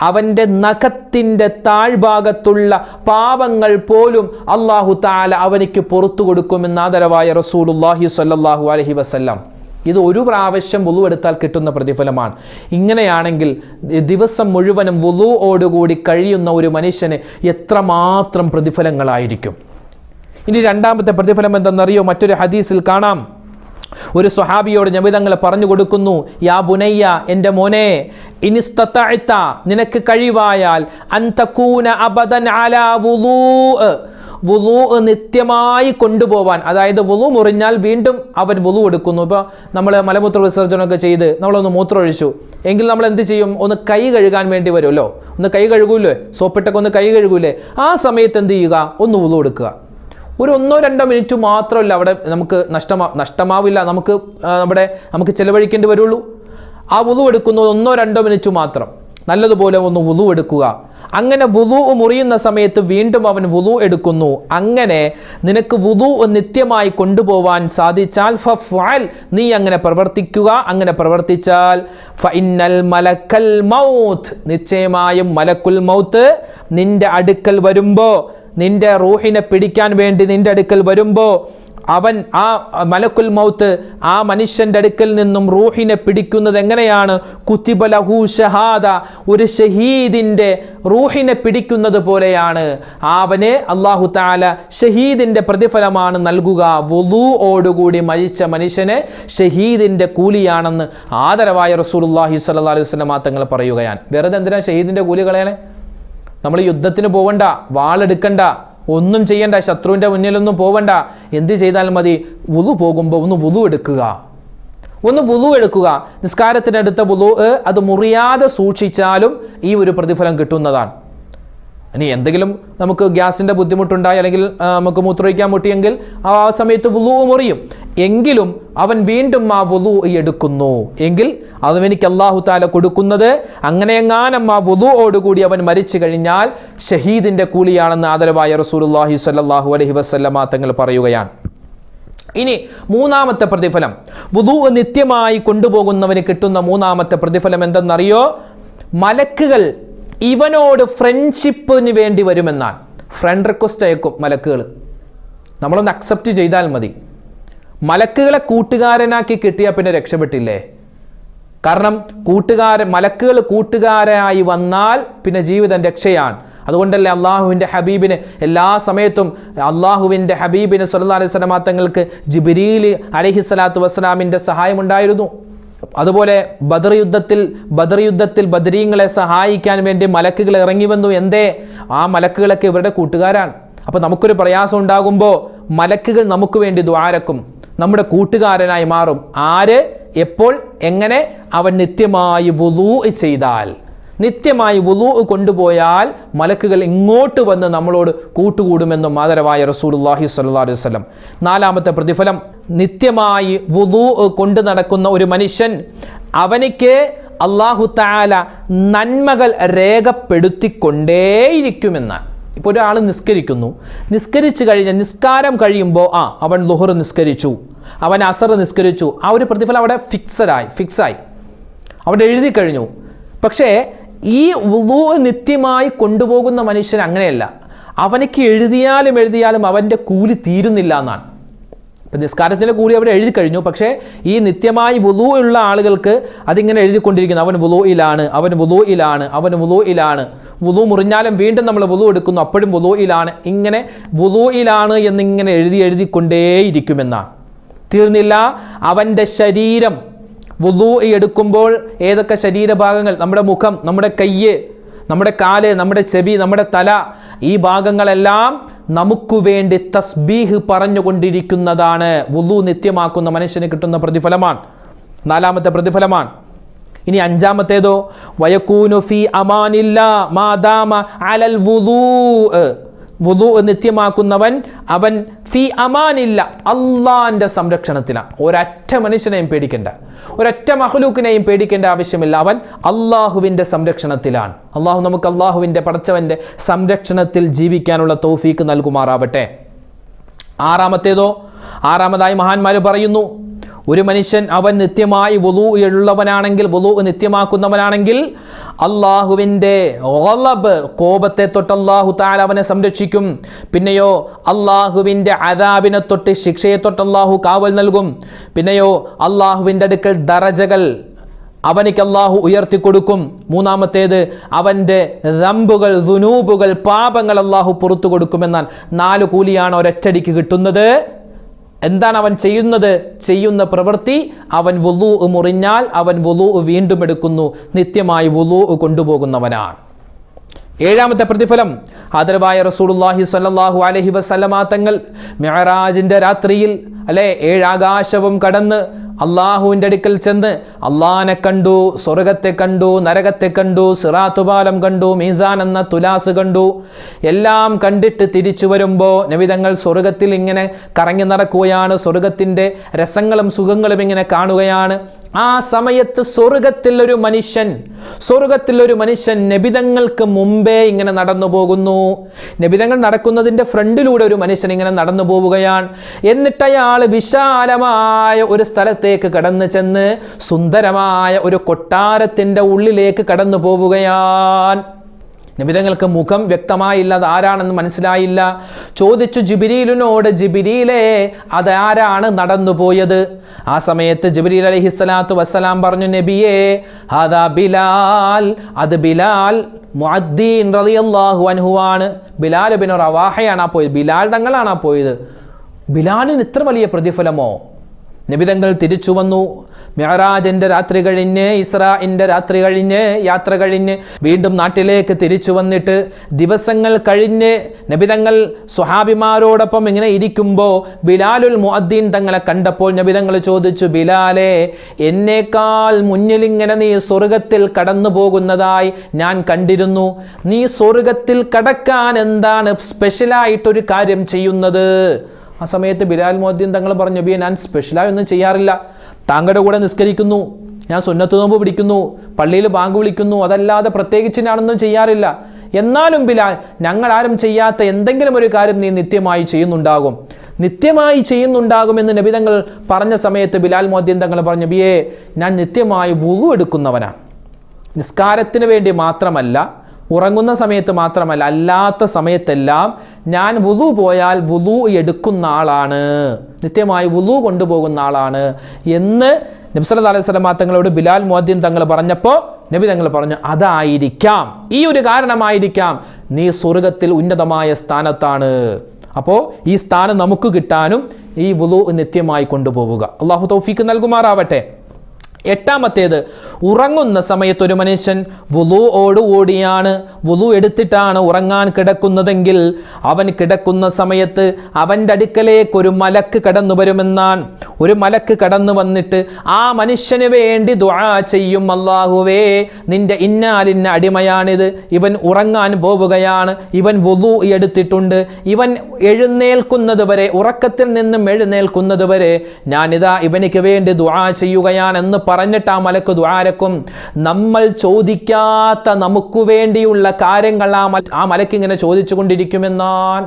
അവന്റെ നഖത്തിന്റെ താഴ്ഭാഗത്തുള്ള പാപങ്ങൾ പോലും അള്ളാഹു താല അവനിക്ക് പുറത്തു കൊടുക്കുമെന്ന് ആദരവായ റസൂലുല്ലാഹി സല്ലാഹു അലഹി വസല്ലം. ഇത് ഒരു പ്രാവശ്യം വുളു എടുത്താൽ കിട്ടുന്ന പ്രതിഫലമാണ്. ഇങ്ങനെയാണെങ്കിൽ ദിവസം മുഴുവനും വുളു ഓടുകൂടി കഴിയുന്ന ഒരു മനുഷ്യന് എത്രമാത്രം പ്രതിഫലങ്ങളായിരിക്കും? ഇനി രണ്ടാമത്തെ പ്രതിഫലം എന്തെന്നറിയോ? മറ്റൊരു ഹദീസിൽ കാണാം. ഒരു സ്വഹാബിയോട് നബിതങ്ങൾ പറഞ്ഞു കൊടുക്കുന്നു യാ ബുനയ്യ എന്റെ മോനെ ഇനിസ്തത്താഴ്ത്ത നിനക്ക് കഴിവായാൽ അന്തക്കൂന അബദൻ അലാ വുളൂ വുളു നിത്യമായി കൊണ്ടുപോവാൻ അതായത് വുളു മുറിഞ്ഞാൽ വീണ്ടും അവൻ വുളു എടുക്കുന്നു. ഇപ്പോൾ നമ്മൾ മലമൂത്ര വിസർജനമൊക്കെ ചെയ്ത് നമ്മളൊന്ന് മൂത്രമൊഴിച്ചു. എങ്കിൽ നമ്മൾ എന്ത് ചെയ്യും? ഒന്ന് കൈ കഴുകാൻ വേണ്ടി വരുമല്ലോ. ഒന്ന് കൈ കഴുകൂല്ലേ സോപ്പിട്ടൊക്കെ ഒന്ന് കൈ കഴുകൂല്ലേ ആ സമയത്ത് എന്ത് ചെയ്യുക? ഒന്ന് വുളു എടുക്കുക. ഒരു ഒന്നോ രണ്ടോ മിനിറ്റ് മാത്രമല്ല അവിടെ നമുക്ക് നഷ്ടമാ നഷ്ടമാവില്ല. നമുക്ക് നമ്മുടെ നമുക്ക് ചിലവഴിക്കേണ്ടി വരുള്ളൂ. ആ വുളു എടുക്കുന്നത് ഒന്നോ രണ്ടോ മിനിറ്റ് മാത്രം. നല്ലതുപോലെ ഒന്ന് വുളു എടുക്കുക. അങ്ങനെ വുതു മുറിയുന്ന സമയത്ത് വീണ്ടും അവൻ വുതു എടുക്കുന്നു. അങ്ങനെ നിനക്ക് വുതു നിത്യമായി കൊണ്ടുപോവാൻ സാധിച്ചാൽ ഫഫ്അൽ നീ അങ്ങനെ പ്രവർത്തിക്കുക. അങ്ങനെ പ്രവർത്തിച്ചാൽ ഫഇന്നൽ മലക്കൽ മൗത്ത് നിശ്ചയമായും മലക്കുൽ മൗത്ത് നിന്റെ അടുക്കൽ വരുമ്പോ നിന്റെ റൂഹിനെ പിടിക്കാൻ വേണ്ടി നിന്റെ അടുക്കൽ വരുമ്പോ അവൻ ആ മലക്കുൽ മൗത്ത് ആ മനുഷ്യന്റെ അടുക്കൽ നിന്നും റൂഹിനെ പിടിക്കുന്നത് എങ്ങനെയാണ്? കുത്തിബലഹു ഷഹാദ ഒരു ഷഹീദിന്റെ റൂഹിനെ പിടിക്കുന്നത് പോലെയാണ്. അവന് അള്ളാഹു താല ഷഹീദിന്റെ പ്രതിഫലമാണ് നൽകുക. വുളൂഓടുകൂടി മരിച്ച മനുഷ്യനെ ഷഹീദിന്റെ കൂലിയാണെന്ന് ആദരവായ റസൂലുള്ളാഹി സ്വല്ലല്ലാഹി അലൈഹി വസല്ലം തങ്ങൾ പറയുകയാണ്. വെറുതെ എന്തിനാണ് ഷഹീദിന്റെ കൂലി കളയണേ? നമ്മൾ യുദ്ധത്തിന് പോവണ്ട വാളെടുക്കണ്ട ഒന്നും ചെയ്യണ്ട ശത്രുവിന്റെ മുന്നിലൊന്നും പോവണ്ട. എന്ത് ചെയ്താലും മതി. വുളു പോകുമ്പോൾ ഒന്ന് വുളു എടുക്കുക. ഒന്ന് വുളു എടുക്കുക. നിസ്കാരത്തിനടുത്ത വുളു അത് മുറിയാതെ സൂക്ഷിച്ചാലും ഈ ഒരു പ്രതിഫലം കിട്ടുന്നതാണ്. ഇനി എന്തെങ്കിലും നമുക്ക് ഗ്യാസിന്റെ ബുദ്ധിമുട്ടുണ്ടായി അല്ലെങ്കിൽ നമുക്ക് മൂത്രമൊഴിക്കാൻ മുട്ടിയെങ്കിൽ ആ സമയത്ത് വുളു മുറിയും. എങ്കിലും അവൻ വീണ്ടും ആ വുതു എടുക്കുന്നു. എങ്കിൽ അവനിക്ക് അള്ളാഹു താല കൊടുക്കുന്നത് അങ്ങനെ എങ്ങാനും ആ വുളുവോടുകൂടി അവൻ മരിച്ചു കഴിഞ്ഞാൽ ഷഹീദിന്റെ കൂലിയാണെന്ന് ആദരവായ റസൂലുള്ളാഹി സ്വല്ലല്ലാഹു അലൈഹി വസല്ലമ തങ്ങൾ പറയുകയാണ്. ഇനി മൂന്നാമത്തെ പ്രതിഫലം. വുദു നിത്യമായി കൊണ്ടുപോകുന്നവന് കിട്ടുന്ന മൂന്നാമത്തെ പ്രതിഫലം എന്തെന്നറിയോ? മലക്കുകൾ ഇവനോട് ഫ്രണ്ട്ഷിപ്പിന് വേണ്ടി വരുമെന്നാണ്. ഫ്രണ്ട് റിക്വസ്റ്റ് അയക്കും മലക്കുകൾ നമ്മളൊന്ന് അക്സെപ്റ്റ് ചെയ്താൽ മതി. മലക്കുകളെ കൂട്ടുകാരനാക്കി കിട്ടിയാൽ പിന്നെ രക്ഷപ്പെട്ടില്ലേ? കാരണം കൂട്ടുകാരൻ മലക്കുകൾ കൂട്ടുകാരായി വന്നാൽ പിന്നെ ജീവിതം രക്ഷയാണ്. അതുകൊണ്ടല്ലേ അള്ളാഹുവിന്റെ ഹബീബിന് എല്ലാ സമയത്തും അള്ളാഹുവിന്റെ ഹബീബിന് സല്ലല്ലാഹു അലൈഹി വസല്ലമ തങ്ങൾക്ക് ജിബിരിയിൽ അലഹി സ്വലാത്തു വസ്സലാമിന്റെ സഹായമുണ്ടായിരുന്നു. അതുപോലെ ബദർ യുദ്ധത്തിൽ ബദർ യുദ്ധത്തിൽ ബദരീങ്ങളെ സഹായിക്കാൻ വേണ്ടി മലക്കുകൾ ഇറങ്ങി വന്നു. എന്തേ? ആ മലക്കുകളൊക്കെ ഇവരുടെ കൂട്ടുകാരാണ്. അപ്പോൾ നമുക്കൊരു പ്രയാസം ഉണ്ടാകുമ്പോൾ മലക്കുകൾ നമുക്ക് വേണ്ടി ദ്വാരക്കും. നമ്മുടെ കൂട്ടുകാരനായി മാറും. ആര്? എപ്പോൾ? എങ്ങനെ? അവൻ നിത്യമായി വുളൂ ചെയ്താൽ. നിത്യമായി വുളൂ കൊണ്ടുപോയാൽ മലക്കുകൾ ഇങ്ങോട്ട് വന്ന് നമ്മളോട് കൂട്ടുകൂടുമെന്നും ആദരവായ റസൂലുള്ളാഹി സ്വല്ലാ അലൈഹി വസല്ലം. നാലാമത്തെ പ്രതിഫലം നിത്യമായി വുളൂ കൊണ്ടു നടക്കുന്ന ഒരു മനുഷ്യൻ അവനിക്ക് അള്ളാഹു താല നന്മകൾ രേഖപ്പെടുത്തിക്കൊണ്ടേയിരിക്കുമെന്നാണ്. ഇപ്പോൾ ഒരാൾ നിസ്കരിക്കുന്നു. നിസ്കരിച്ചു കഴിഞ്ഞ നിസ്കാരം കഴിയുമ്പോൾ ആ അവൻ ലുഹർ നിസ്കരിച്ചു. അവൻ അസർ നിസ്കരിച്ചു. ആ ഒരു പ്രതിഫലം അവിടെ ഫിക്സഡായി ഫിക്സായി അവിടെ എഴുതി കഴിഞ്ഞു. പക്ഷേ ഈ വുളു നിത്യമായി കൊണ്ടുപോകുന്ന മനുഷ്യൻ അങ്ങനെയല്ല. അവനക്ക് എഴുതിയാലും എഴുതിയാലും അവന്റെ കൂലി തീരുന്നില്ല എന്നാണ്. ഇപ്പം നിസ്കാരത്തിന്റെ കൂലി അവിടെ എഴുതി കഴിഞ്ഞു. പക്ഷേ ഈ നിത്യമായി വുളു ഉള്ള ആളുകൾക്ക് അതിങ്ങനെ എഴുതിക്കൊണ്ടിരിക്കുന്നു. അവൻ വുളുയിലാണ് അവൻ വുളുയിലാണ് അവൻ വുളുയിലാണ് വുളു മുറിഞ്ഞാലും വീണ്ടും നമ്മൾ വുളു എടുക്കുന്നു. അപ്പോഴും വുളുയിലാണ് ഇങ്ങനെ വുളുയിലാണ് എന്നിങ്ങനെ എഴുതി എഴുതി എഴുതിക്കൊണ്ടേയിരിക്കുമെന്നാണ് തീർന്നില്ല. അവന്റെ ശരീരം വുളു എടുക്കുമ്പോൾ ഏതൊക്കെ ശരീരഭാഗങ്ങൾ? നമ്മുടെ മുഖം നമ്മുടെ കയ്യ് നമ്മുടെ കാൽ നമ്മുടെ ചെവി നമ്മുടെ തല ഈ ഭാഗങ്ങളെല്ലാം നമുക്ക് വേണ്ടി തസ്ബീഹ് പറഞ്ഞുകൊണ്ടിരിക്കുന്നതാണ്. വുളു നിത്യമാക്കുന്ന മനുഷ്യന് കിട്ടുന്ന പ്രതിഫലമാണ്. നാലാമത്തെ പ്രതിഫലമാണ്. ഇനി അഞ്ചാമത്തേതോ വയക്കൂനു ഫി അമാനില്ല മാദാമ അലൽ വുദൂ വുദു നിത്യമാക്കുന്നവൻ അവൻ ഫി അമാനില്ല അള്ളാന്റെ സംരക്ഷണത്തിലാണ് ഒരൊറ്റ മനുഷ്യനെയും പേടിക്കേണ്ട. ഒരൊറ്റ മഹ്ലൂക്കിനെയും പേടിക്കേണ്ട ആവശ്യമില്ല. അവൻ അള്ളാഹുവിന്റെ സംരക്ഷണത്തിലാണ്. അള്ളാഹു നമുക്ക് അള്ളാഹുവിന്റെ പടച്ചവന്റെ സംരക്ഷണത്തിൽ ജീവിക്കാനുള്ള തൗഫീക്ക് നൽകുമാറാവട്ടെ. ആറാമത്തേതോ? ആറാമതായി മഹാന്മാർ പറയുന്നു ഒരു മനുഷ്യൻ അവൻ നിത്യമായി വുളു ഉള്ളവനാണെങ്കിൽ വുളു നിത്യമാക്കുന്നവനാണെങ്കിൽ അള്ളാഹുവിന്റെ ഒളബ് കോപത്തെ തൊട്ട് അള്ളാഹു താൽ അവനെ സംരക്ഷിക്കും. പിന്നെയോ അള്ളാഹുവിന്റെ അതാബിനെ തൊട്ട് ശിക്ഷയെ തൊട്ട് അള്ളാഹു കാവൽ നൽകും. പിന്നെയോ അള്ളാഹുവിന്റെ അടുക്കൽ ദറജകൾ അവനിക്ക് അള്ളാഹു ഉയർത്തി കൊടുക്കും. മൂന്നാമത്തേത് അവന്റെ റമ്പുകൾ ദുനൂബുകൾ പാപങ്ങൾ അള്ളാഹു പുറത്തു കൊടുക്കുമെന്നാൽ നാല് കൂലിയാണ് ഒരൊറ്റടിക്ക് കിട്ടുന്നത്. എന്താണ് അവൻ ചെയ്യുന്നത്? ചെയ്യുന്ന പ്രവൃത്തി അവൻ വുളു മുറിഞ്ഞാൽ അവൻ വുളു വീണ്ടും എടുക്കുന്നു. നിത്യമായി വുളു കൊണ്ടുപോകുന്നവനാണ്. ഏഴാമത്തെ പ്രതിഫലം ആദരവായ റസൂലുള്ളാഹി സ്വല്ലല്ലാഹു അലൈഹി വസല്ലമ തങ്ങൾ മിഅറാജിന്റെ രാത്രിയിൽ അല്ലെ ഏഴാകാശവും കടന്ന് അള്ളാഹുവിന്റെ അടുക്കൽ ചെന്ന് അള്ളാഹനെ കണ്ടു സ്വർഗത്തെ കണ്ടു നരകത്തെ കണ്ടു സിറാത്തുപാലം കണ്ടു മീസാൻ എന്ന തുലാസ് കണ്ടു. എല്ലാം കണ്ടിട്ട് തിരിച്ചു വരുമ്പോൾ നബിതങ്ങൾ സ്വർഗത്തിൽ ഇങ്ങനെ കറങ്ങി നടക്കുകയാണ്. സ്വർഗത്തിന്റെ രസങ്ങളും സുഖങ്ങളും ഇങ്ങനെ കാണുകയാണ്. ആ സമയത്ത് സ്വർഗത്തിൽ ഒരു മനുഷ്യൻ സ്വർഗത്തിൽ ഒരു മനുഷ്യൻ നബിതങ്ങൾക്ക് മുമ്പേ ഇങ്ങനെ നടന്നു പോകുന്നു. നബിതങ്ങൾ നടക്കുന്നതിന്റെ ഫ്രണ്ടിലൂടെ ഒരു മനുഷ്യൻ ഇങ്ങനെ നടന്നു പോവുകയാണ്. എന്നിട്ട് അയാൾ വിശാലമായ ഒരു സ്ഥലത്തേക്ക് കടന്നു ചെന്ന് സുന്ദരമായ ഒരു കൊട്ടാരത്തിന്റെ ഉള്ളിലേക്ക് കടന്നു പോവുകയാണ്. നിബിതങ്ങൾക്ക് മുഖം വ്യക്തമായില്ല അത് ആരാണെന്ന് മനസ്സിലായില്ല. ചോദിച്ചു ജിബിരീലിനോട് ജിബിരിയിലെ അതാരാണ് നടന്നുപോയത് ആ സമയത്ത് ജിബിരീൽ അലഹിസ്സലാത്തു വസ്സലാം പറഞ്ഞു നബിയേ ബിലാൽ. അത് ബിലാൽ മുഅദ്ദീൻ റളിയല്ലാഹു ബിലാൽ ബിൻ റവാഹയാണ് ആ പോയത്. ബിലാൽ തങ്ങളാണ് ആ പോയത്. ബിലാലിന് ഇത്ര വലിയ പ്രതിഫലമോ? നിബിതങ്ങൾ തിരിച്ചു വന്നു. മെഹറാജിന്റെ രാത്രി കഴിഞ്ഞ് ഇസ്രാഇന്റെ രാത്രി കഴിഞ്ഞ് യാത്ര കഴിഞ്ഞ് വീണ്ടും നാട്ടിലേക്ക് തിരിച്ചു വന്നിട്ട് ദിവസങ്ങൾ കഴിഞ്ഞ് നബിതങ്ങൾ സ്വഹാബിമാരോടൊപ്പം ഇങ്ങനെ ഇരിക്കുമ്പോൾ ബിലാലുൽ മുഅദ്ദീൻ തങ്ങളെ കണ്ടപ്പോൾ നബിതങ്ങൾ ചോദിച്ചു ബിലാലെ എന്നേക്കാൾ മുന്നിലിങ്ങനെ നീ സ്വർഗത്തിൽ കടന്നു പോകുന്നതായി ഞാൻ കണ്ടിരുന്നു. നീ സ്വർഗത്തിൽ കടക്കാൻ എന്താണ് സ്പെഷ്യലായിട്ടൊരു കാര്യം ചെയ്യുന്നത്? ആ സമയത്ത് ബിലാൽ മോദ്ദീൻ തങ്ങൾ പറഞ്ഞു ബിയെ ഞാൻ സ്പെഷ്യലായി ഒന്നും ചെയ്യാറില്ല. താങ്കളുടെ കൂടെ നിസ്കരിക്കുന്നു. ഞാൻ സുന്നത്ത് നോമ്പ് പിടിക്കുന്നു. പള്ളിയിൽ ബാങ്ക് വിളിക്കുന്നു. അതല്ലാതെ പ്രത്യേകിച്ച് ഞാനൊന്നും ചെയ്യാറില്ല. എന്നാലും ബിലാൽ ഞങ്ങൾ ആരും ചെയ്യാത്ത എന്തെങ്കിലും ഒരു കാര്യം നീ നിത്യമായി ചെയ്യുന്നുണ്ടാകും. നിത്യമായി ചെയ്യുന്നുണ്ടാകുമെന്ന് നബിതങ്ങൾ പറഞ്ഞ സമയത്ത് ബിലാൽ മോദ്ദീൻ തങ്ങൾ പറഞ്ഞു ബിയെ ഞാൻ നിത്യമായി വുളു എടുക്കുന്നവനാണ് നിസ്കാരത്തിന് വേണ്ടി മാത്രമല്ല ഉറങ്ങുന്ന സമയത്ത് മാത്രമല്ല അല്ലാത്ത സമയത്തെല്ലാം ഞാൻ വുതു പോയാൽ വുതു എടുക്കുന്ന ആളാണ്. നിത്യമായി വുതു കൊണ്ടുപോകുന്ന ആളാണ്. എന്ന് നബ്സല അലൈഹി തങ്ങളോട് ബിലാൽ മോദ്ദീൻ തങ്ങൾ പറഞ്ഞപ്പോൾ നബി തങ്ങൾ പറഞ്ഞു അതായിരിക്കാം. ഈ ഒരു കാരണമായിരിക്കാം. നീ സ്വർഗത്തിൽ ഉന്നതമായ സ്ഥാനത്താണ്. അപ്പോൾ ഈ സ്ഥാനം നമുക്ക് കിട്ടാനും ഈ വുളു നിത്യമായി കൊണ്ടുപോവുക. അള്ളാഹു തൗഫീക്ക് നൽകുമാറാവട്ടെ. എട്ടാമത്തേത് ഉറങ്ങുന്ന സമയത്ത് ഒരു മനുഷ്യൻ ഓടിയാണ്. വുളു എടുത്തിട്ടാണ് ഉറങ്ങാൻ കിടക്കുന്നതെങ്കിൽ അവൻ കിടക്കുന്ന സമയത്ത് അവന്റെ അടുക്കലേക്ക് ഒരു മലക്ക് കടന്നു വരുമെന്നാണ്. ഒരു മലക്ക് കടന്നു വന്നിട്ട് ആ മനുഷ്യന് വേണ്ടി ദുആ ചെയ്യും. അള്ളാഹുവേ നിന്റെ ഇന്നാലിന്ന അടിമയാണിത്. ഇവൻ ഉറങ്ങാൻ പോവുകയാണ്. ഇവൻ വുളു എടുത്തിട്ടുണ്ട്. ഇവൻ എഴുന്നേൽക്കുന്നത് വരെ ഉറക്കത്തിൽ നിന്നും എഴുന്നേൽക്കുന്നത് വരെ ഞാനിതാ ഇവനിക്ക് വേണ്ടി ദുആ ചെയ്യുകയാണെന്ന് പറഞ്ഞിട്ട് ആ മലക്ക് ദ്വാരക്കും നമ്മൾ ചോദിക്കാത്ത നമുക്ക് വേണ്ടിയുള്ള കാര്യങ്ങൾ ആ ആ മലക്ക് ഇങ്ങനെ ചോദിച്ചു കൊണ്ടിരിക്കുമെന്നാൻ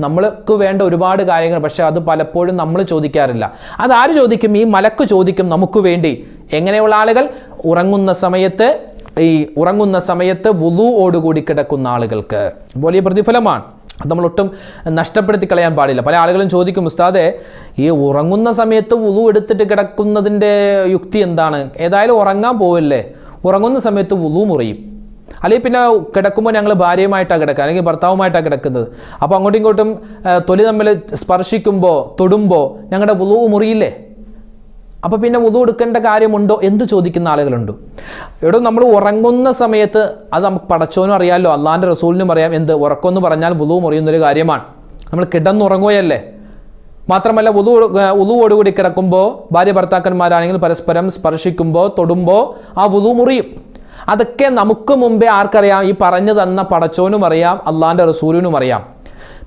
നമ്മൾക്ക് വേണ്ട ഒരുപാട് കാര്യങ്ങൾ പക്ഷെ അത് പലപ്പോഴും നമ്മൾ ചോദിക്കാറില്ല. അതാര് ചോദിക്കും? ഈ മലക്ക് ചോദിക്കും നമുക്ക് വേണ്ടി. എങ്ങനെയുള്ള ആളുകൾ? ഉറങ്ങുന്ന സമയത്ത് ഈ ഉറങ്ങുന്ന സമയത്ത് വുളുവോടുകൂടി കിടക്കുന്ന ആളുകൾക്ക്. വലിയ പ്രതിഫലമാണ്. അത് നമ്മൾ ഒട്ടും നഷ്ടപ്പെടുത്തി കളയാൻ പാടില്ല. പല ആളുകളും ചോദിക്കും ഉസ്താദെ ഈ ഉറങ്ങുന്ന സമയത്ത് വുളു എടുത്തിട്ട് കിടക്കുന്നതിന്റെ യുക്തി എന്താണ്? ഏതായാലും ഉറങ്ങാൻ പോവില്ലേ? ഉറങ്ങുന്ന സമയത്ത് വുളു മുറിയും. അല്ലെങ്കിൽ പിന്നെ കിടക്കുമ്പോൾ ഞങ്ങൾ ഭാര്യയുമായിട്ടാണ് കിടക്കുക അല്ലെങ്കിൽ ഭർത്താവുമായിട്ടാണ് കിടക്കുന്നത്. അപ്പോൾ അങ്ങോട്ടും ഇങ്ങോട്ടും തൊലി തമ്മിൽ സ്പർശിക്കുമ്പോൾ തൊടുമ്പോൾ ഞങ്ങളുടെ വുളു മുറിയില്ലേ? അപ്പോൾ പിന്നെ ഉതു എടുക്കേണ്ട കാര്യമുണ്ടോ എന്ത് ചോദിക്കുന്ന ആളുകളുണ്ട്. എവിടെ നമ്മൾ ഉറങ്ങുന്ന സമയത്ത് അത് നമുക്ക് പടച്ചോനും അറിയാമല്ലോ അള്ളാഹാന്റെ റസൂലിനും അറിയാം എന്ത് ഉറക്കമെന്ന് പറഞ്ഞാൽ വുതു മുറിയുന്നൊരു കാര്യമാണ്. നമ്മൾ കിടന്നുറങ്ങുകയല്ലേ? മാത്രമല്ല ഉതു ഉതുവോടുകൂടി കിടക്കുമ്പോൾ ഭാര്യ ഭർത്താക്കന്മാരാണെങ്കിൽ പരസ്പരം സ്പർശിക്കുമ്പോൾ തൊടുമ്പോൾ ആ വുതു മുറിയും. അതൊക്കെ നമുക്ക് മുമ്പേ ആർക്കറിയാം? ഈ പറഞ്ഞു തന്ന പടച്ചോനും അറിയാം അള്ളാഹാന്റെ റസൂലിനും അറിയാം.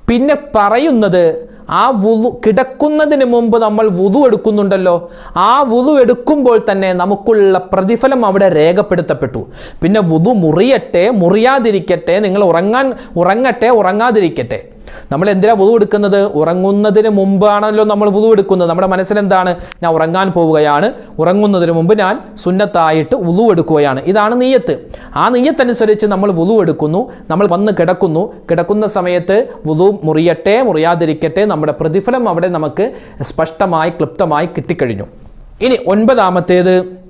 പിന്നെ പറയുന്നത് ആ വുതു കിടക്കുന്നതിന് മുമ്പ് നമ്മൾ വുതു എടുക്കുന്നുണ്ടല്ലോ. ആ വുതു എടുക്കുമ്പോൾ തന്നെ നമുക്കുള്ള പ്രതിഫലം അവിടെ രേഖപ്പെടുത്തപ്പെട്ടു. പിന്നെ വുതു മുറിയട്ടെ മുറിയാതിരിക്കട്ടെ നിങ്ങൾ ഉറങ്ങാൻ ഉറങ്ങട്ടെ ഉറങ്ങാതിരിക്കട്ടെ. നമ്മൾ എന്തിനാ വുതു എടുക്കുന്നത്? ഉറങ്ങുന്നതിന് മുമ്പാണല്ലോ നമ്മൾ വുതു എടുക്കുന്നത്. നമ്മുടെ മനസ്സിലെന്താണ്? ഞാൻ ഉറങ്ങാൻ പോവുകയാണ്. ഉറങ്ങുന്നതിന് മുമ്പ് ഞാൻ സുന്നത്തായിട്ട് വുതു എടുക്കുകയാണ്. ഇതാണ് നീയത്ത്. ആ നീയത്തനുസരിച്ച് നമ്മൾ വുതു എടുക്കുന്നു. നമ്മൾ വന്ന് കിടക്കുന്നു. കിടക്കുന്ന സമയത്ത് വുതു മുറിയട്ടെ മുറിയാതിരിക്കട്ടെ നമ്മുടെ പ്രതിഫലം അവിടെ നമുക്ക് സ്പഷ്ടമായി ക്ലിപ്തമായി കിട്ടിക്കഴിഞ്ഞു. ഇനി ഒൻപതാമത്തേത്.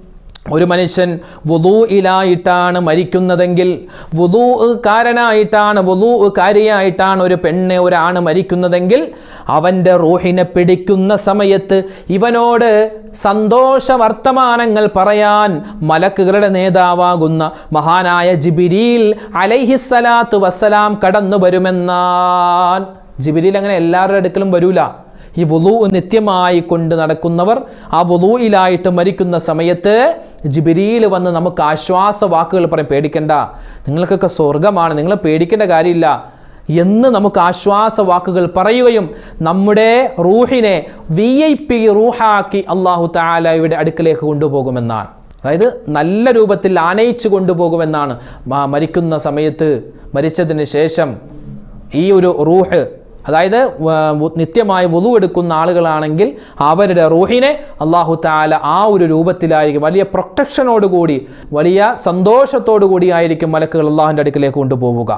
ഒരു മനുഷ്യൻ വുദൂയിലായിട്ടാണ് മരിക്കുന്നതെങ്കിൽ വുദൂ കാരനായിട്ടാണ് വുദൂ കാരിയായിട്ടാണ് ഒരു പെണ്ണ് ഒരാണ് മരിക്കുന്നതെങ്കിൽ അവന്റെ റൂഹിനെ പിടിക്കുന്ന സമയത്ത് ഇവനോട് സന്തോഷ വർത്തമാനങ്ങൾ പറയാൻ മലക്കുകളുടെ നേതാവാകുന്ന മഹാനായ ജിബിരിയിൽ അലൈഹിസ്സലാത്തു വസ്സലാം കടന്നു വരുമെന്നാൻ ജിബിരിയിൽ അങ്ങനെ എല്ലാവരുടെ അടുക്കലും വരൂല. ഈ വുളു നിത്യമായി കൊണ്ട് നടക്കുന്നവർ ആ വുളുയിലായിട്ട് മരിക്കുന്ന സമയത്ത് ജിബിരിയിൽ വന്ന് നമുക്ക് ആശ്വാസ വാക്കുകൾ പറയും പേടിക്കണ്ട. നിങ്ങൾക്കൊക്കെ സ്വർഗമാണ് നിങ്ങൾ പേടിക്കേണ്ട കാര്യമില്ല. എന്ന് നമുക്ക് ആശ്വാസ വാക്കുകൾ പറയുകയും നമ്മുടെ റൂഹിനെ വി ഐ പി റൂഹാക്കി അള്ളാഹു താലയുടെ അടുക്കലേക്ക് കൊണ്ടുപോകുമെന്നാണ്. അതായത് നല്ല രൂപത്തിൽ ആനയിച്ചു കൊണ്ടുപോകുമെന്നാണ് മരിക്കുന്ന സമയത്ത് മരിച്ചതിന് ശേഷം ഈ ഒരു റൂഹ് അതായത് നിത്യമായി വുളു എടുക്കുന്ന ആളുകളാണെങ്കിൽ അവരുടെ റൂഹിനെ അള്ളാഹു താല ആ ഒരു രൂപത്തിലായിരിക്കും. വലിയ പ്രൊട്ടക്ഷനോടുകൂടി വലിയ സന്തോഷത്തോടു കൂടി ആയിരിക്കും മലക്കുകൾ അള്ളാഹുന്റെ അടുക്കിലേക്ക് കൊണ്ടുപോവുക.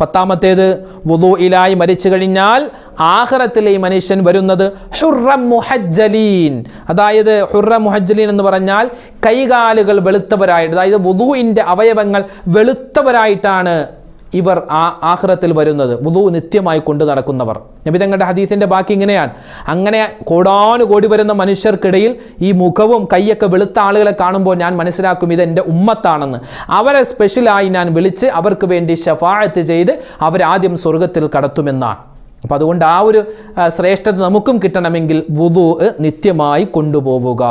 പത്താമത്തേത് വുദൂയിലായി മരിച്ചു കഴിഞ്ഞാൽ ആഹ്റത്തിലെ ഈ മനുഷ്യൻ വരുന്നത് ഹുറം മുഹജ്ജലീൻ. അതായത് ഹുറം മുഹജ്ജലീൻ എന്ന് പറഞ്ഞാൽ കൈകാലുകൾ വെളുത്തവരായിട്ട് അതായത് വുദൂയിന്റെ അവയവങ്ങൾ വെളുത്തവരായിട്ടാണ് ഇവർ ആ ആഹ്റത്തിൽ വരുന്നത് വുദു നിത്യമായി കൊണ്ടു നടക്കുന്നവർ. നബി തങ്ങളുടെ ഹദീസിന്റെ ബാക്കി ഇങ്ങനെയാണ്. അങ്ങനെ കോടാനുകോടി വരുന്ന മനുഷ്യർക്കിടയിൽ ഈ മുഖവും കൈയൊക്കെ വെളുത്ത ആളുകളെ കാണുമ്പോൾ ഞാൻ മനസ്സിലാക്കും ഇത് എന്റെ ഉമ്മത്താണെന്ന്. അവരെ സ്പെഷ്യലായി ഞാൻ വിളിച്ച് അവർക്ക് വേണ്ടി ഷഫായത്ത് ചെയ്ത് അവരാദ്യം സ്വർഗത്തിൽ കടത്തുമെന്നാണ്. അപ്പം അതുകൊണ്ട് ആ ഒരു ശ്രേഷ്ഠത നമുക്കും കിട്ടണമെങ്കിൽ വുദു നിത്യമായി കൊണ്ടുപോവുക.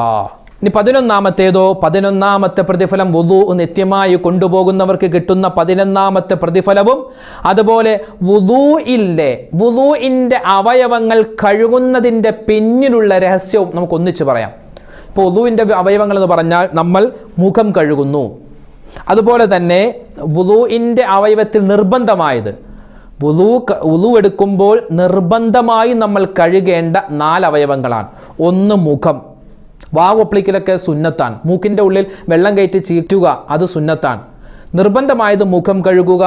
ഇനി പതിനൊന്നാമത്തേതോ പതിനൊന്നാമത്തെ പ്രതിഫലം വുദു നിത്യമായി കൊണ്ടുപോകുന്നവർക്ക് കിട്ടുന്ന പതിനൊന്നാമത്തെ പ്രതിഫലവും അതുപോലെ വുദു ഇല്ലേ വുദുഇന്റെ അവയവങ്ങൾ കഴുകുന്നതിന്റെ പിന്നിലുള്ള രഹസ്യവും നമുക്ക് ഒന്നിച്ച് പറയാം. ഇപ്പോൾ വുദുവിന്റെ അവയവങ്ങൾ എന്ന് പറഞ്ഞാൽ നമ്മൾ മുഖം കഴുകുന്നു. അതുപോലെ തന്നെ വുദുഇന്റെ അവയവത്തിൽ നിർബന്ധമായത്. വുളു വുളു എടുക്കുമ്പോൾ നിർബന്ധമായി നമ്മൾ കഴുകേണ്ട നാല് അവയവങ്ങളാണ്. ഒന്ന് മുഖം. വാവ് ഒപ്പിളിക്കലൊക്കെ സുന്നത്താണ് മൂക്കിന്റെ ഉള്ളിൽ വെള്ളം കയറ്റി ചീറ്റുക അത് സുന്നത്താണ് നിർബന്ധമായത് മുഖം കഴുകുക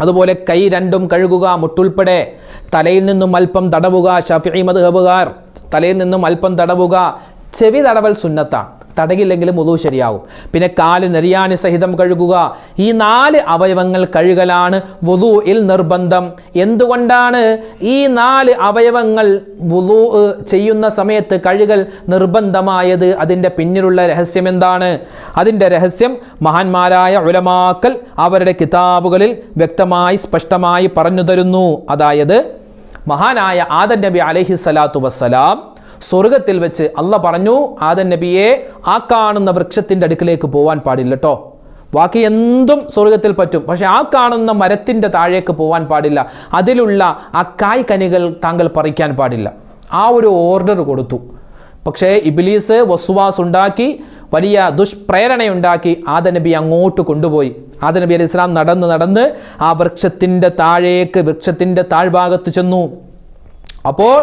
അതുപോലെ കൈ രണ്ടും കഴുകുക മുട്ടുൾപ്പെടെ. തലയിൽ നിന്നും അല്പം തടവുക ഷഫി മദ്ഹബുകാർ. തലയിൽ നിന്നും അല്പം തടവുക. ചെവി തടവൽ സുന്നത്താണ് തടകില്ലെങ്കിലും മുതു ശരിയാകും പിന്നെ കാൽ നെരിയാണി സഹിതം കഴുകുക. ഈ നാല് അവയവങ്ങൾ കഴുകലാണ് വുതുയിൽ നിർബന്ധം. എന്തുകൊണ്ടാണ് ഈ നാല് അവയവങ്ങൾ വുതു ചെയ്യുന്ന സമയത്ത് കഴുകൽ നിർബന്ധമായത്? അതിന്റെ പിന്നിലുള്ള രഹസ്യം എന്താണ്? അതിന്റെ രഹസ്യം മഹാന്മാരായ ഉലമാക്കൽ അവരുടെ കിതാബുകളിൽ വ്യക്തമായി സ്പഷ്ടമായി പറഞ്ഞു തരുന്നു. അതായത് മഹാനായ ആദൻ നബി അലഹി സ്വലാത്തു വസ്സലാം സ്വർഗത്തിൽ വെച്ച് അല്ല പറഞ്ഞു ആദൻ നബിയെ ആ കാണുന്ന വൃക്ഷത്തിന്റെ അടുക്കിലേക്ക് പോകാൻ പാടില്ല കേട്ടോ ബാക്കി എന്തും സ്വർഗത്തിൽ പറ്റും. പക്ഷെ ആ കാണുന്ന മരത്തിന്റെ താഴേക്ക് പോകാൻ പാടില്ല. അതിലുള്ള ആ കായ് കനികൾ താങ്കൾ പറിക്കാൻ പാടില്ല. ആ ഒരു ഓർഡർ കൊടുത്തു. പക്ഷേ ഇബിലീസ് വസുവാസ് ഉണ്ടാക്കി വലിയ ദുഷ്പ്രേരണയുണ്ടാക്കി ആദ നബി അങ്ങോട്ട് കൊണ്ടുപോയി. ആദ നബി അലി ഇസ്ലാം നടന്ന് നടന്ന് ആ വൃക്ഷത്തിന്റെ താഴേക്ക് വൃക്ഷത്തിന്റെ താഴ്ഭാഗത്ത് ചെന്നു. അപ്പോൾ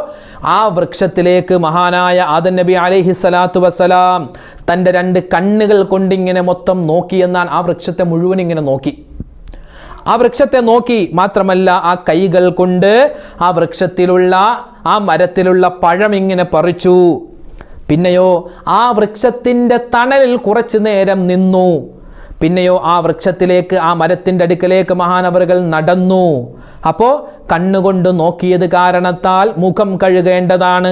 ആ വൃക്ഷത്തിലേക്ക് മഹാനായ ആദൻ നബി അലൈഹി സ്വലാത്തു വസ്സലാം തന്റെ രണ്ട് കണ്ണുകൾ കൊണ്ടിങ്ങനെ മൊത്തം നോക്കി എന്നാൽ ആ വൃക്ഷത്തെ മുഴുവൻ ഇങ്ങനെ നോക്കി. ആ വൃക്ഷത്തെ നോക്കി മാത്രമല്ല ആ കൈകൾ കൊണ്ട് ആ വൃക്ഷത്തിലുള്ള ആ മരത്തിലുള്ള പഴം ഇങ്ങനെ പറിച്ചു. പിന്നെയോ ആ വൃക്ഷത്തിന്റെ തണലിൽ കുറച്ചു നേരം നിന്നു. പിന്നെയോ ആ വൃക്ഷത്തിലേക്ക് ആ മരത്തിന്റെ അടുക്കലേക്ക് മഹാനവറുകൾ നടന്നു. അപ്പോൾ കണ്ണുകൊണ്ട് നോക്കിയത് കാരണത്താൽ മുഖം കഴുകേണ്ടതാണ്.